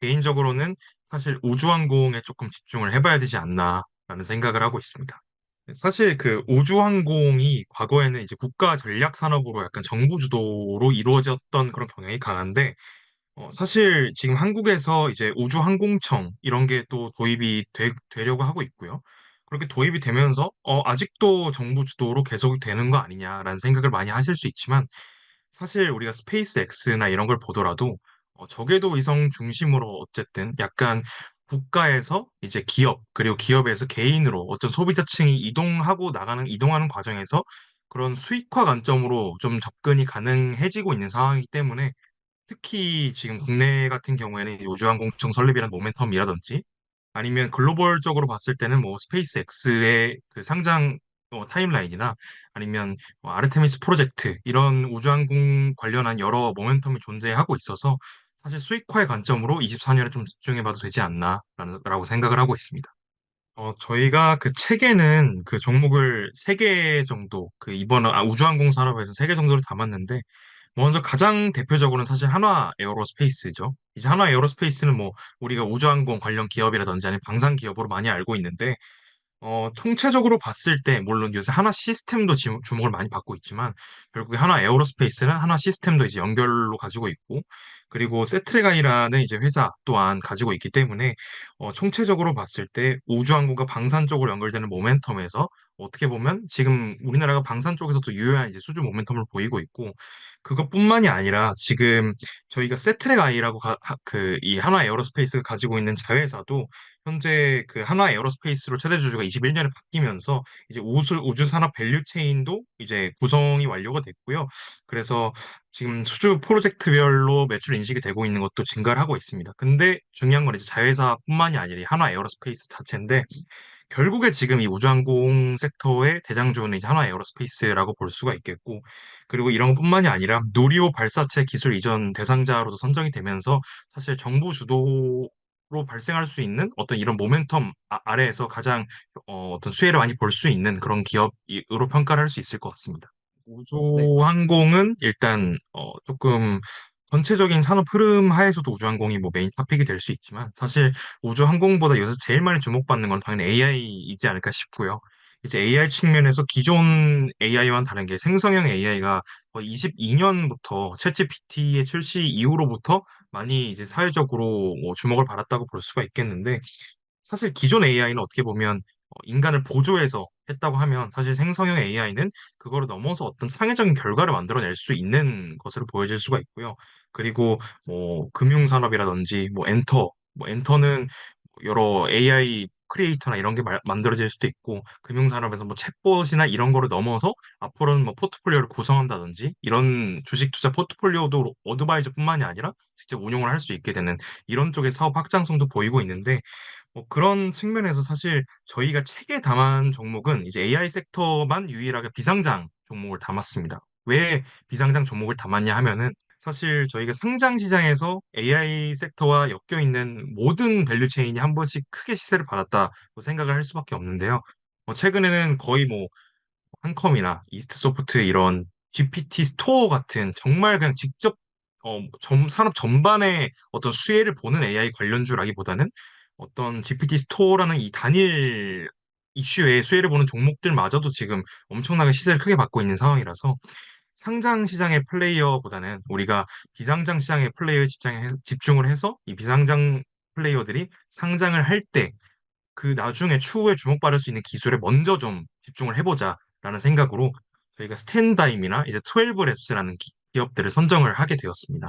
개인적으로는 사실 우주항공에 조금 집중을 해봐야 되지 않나라는 생각을 하고 있습니다. 사실 그 우주항공이 과거에는 이제 국가 전략 산업으로 약간 정부 주도로 이루어졌던 그런 경향이 강한데 어, 사실 지금 한국에서 이제 우주항공청 이런 게 또 도입이 되, 되려고 하고 있고요. 그렇게 도입이 되면서 어, 아직도 정부 주도로 계속 되는 거 아니냐라는 생각을 많이 하실 수 있지만 사실 우리가 스페이스 X나 이런 걸 보더라도 어, 저궤도 위성 중심으로 어쨌든 약간 국가에서 이제 기업 그리고 기업에서 개인으로 어떤 소비자층이 이동하고 나가는 이동하는 과정에서 그런 수익화 관점으로 좀 접근이 가능해지고 있는 상황이기 때문에 특히 지금 국내 같은 경우에는 이 우주항공청 설립이라는 모멘텀이라든지 아니면 글로벌적으로 봤을 때는 뭐 스페이스 X의 그 상장 어, 타임라인이나 아니면 뭐 아르테미스 프로젝트 이런 우주항공 관련한 여러 모멘텀이 존재하고 있어서 사실 수익화의 관점으로 24년에 좀 집중해봐도 되지 않나라고 생각을 하고 있습니다. 어, 저희가 그 책에는 그 종목을 세개 정도, 그 이번 아, 우주항공 산업에서 세개 정도를 담았는데, 먼저 가장 대표적으로는 사실 한화 에어로스페이스죠. 이제 한화 에어로스페이스는 뭐 우리가 우주항공 관련 기업이라든지 아니면 방산 기업으로 많이 알고 있는데, 어, 총체적으로 봤을 때, 물론 요새 하나 시스템도 지- 주목을 많이 받고 있지만, 결국에 하나 에어로스페이스는 하나 시스템도 이제 연결로 가지고 있고, 그리고 세트레가이라는 이제 회사 또한 가지고 있기 때문에, 어, 총체적으로 봤을 때 우주항공과 방산 쪽으로 연결되는 모멘텀에서 어떻게 보면 지금 우리나라가 방산 쪽에서도 유효한 이제 수주 모멘텀을 보이고 있고, 그것뿐만이 아니라 지금 저희가 세트레가이라고 그이 하나 에어로스페이스가 가지고 있는 자회사도 현재 그 한화 에어로스페이스로 최대 주주가 21년에 바뀌면서 이제 우주 우주 산업 밸류 체인도 이제 구성이 완료가 됐고요. 그래서 지금 수주 프로젝트별로 매출 인식이 되고 있는 것도 증가를 하고 있습니다. 근데 중요한 건 이제 자회사뿐만이 아니라 이 한화 에어로스페이스 자체인데 결국에 지금 이 우주항공 섹터의 대장주는 이제 한화 에어로스페이스라고 볼 수가 있겠고, 그리고 이런 것뿐만이 아니라 누리호 발사체 기술 이전 대상자로도 선정이 되면서 사실 정부 주도 로 발생할 수 있는 어떤 이런 모멘텀 아, 아래에서 가장 어, 어떤 수혜를 많이 볼 수 있는 그런 기업으로 평가를 할 수 있을 것 같습니다. 네. 우주항공은 일단 어, 조금 전체적인 산업 흐름 하에서도 우주항공이 뭐 메인 토픽이 될 수 있지만 사실 우주항공보다 요새 제일 많이 주목받는 건 당연히 AI이지 않을까 싶고요. 이제 AI 측면에서 기존 AI와는 다른 게 생성형 AI가 거의 22년부터 챗GPT의 출시 이후로부터 많이 이제 사회적으로 뭐 주목을 받았다고 볼 수가 있겠는데 사실 기존 AI는 어떻게 보면 어, 인간을 보조해서 했다고 하면 사실 생성형 AI는 그거를 넘어서 어떤 창의적인 결과를 만들어낼 수 있는 것으로 보여질 수가 있고요. 그리고 뭐 금융 산업이라든지 뭐 엔터, 뭐 엔터는 여러 AI 크리에이터나 이런 게 마- 만들어질 수도 있고 금융산업에서 뭐 챗봇이나 이런 거를 넘어서 앞으로는 뭐 포트폴리오를 구성한다든지 이런 주식 투자 포트폴리오도 어드바이저뿐만이 아니라 직접 운용을 할 수 있게 되는 이런 쪽의 사업 확장성도 보이고 있는데 뭐 그런 측면에서 사실 저희가 책에 담은 종목은 이제 AI 섹터만 유일하게 비상장 종목을 담았습니다. 왜 비상장 종목을 담았냐 하면은 사실 저희가 상장 시장에서 AI 섹터와 엮여 있는 모든 밸류 체인이 한 번씩 크게 시세를 받았다고 생각을 할 수밖에 없는데요. 뭐 최근에는 거의 뭐 한컴이나 이스트소프트 이런 GPT 스토어 같은 정말 그냥 직접 어, 점- 산업 전반에 어떤 수혜를 보는 AI 관련주라기보다는 어떤 GPT 스토어라는 이 단일 이슈에 수혜를 보는 종목들마저도 지금 엄청나게 시세를 크게 받고 있는 상황이라서 상장 시장의 플레이어보다는 우리가 비상장 시장의 플레이어에 집중해- 집중을 해서 이 비상장 플레이어들이 상장을 할 때 그 나중에 추후에 주목받을 수 있는 기술에 먼저 좀 집중을 해보자라는 생각으로 저희가 스탠다임이나 이제 12랩스라는 기업들을 선정을 하게 되었습니다.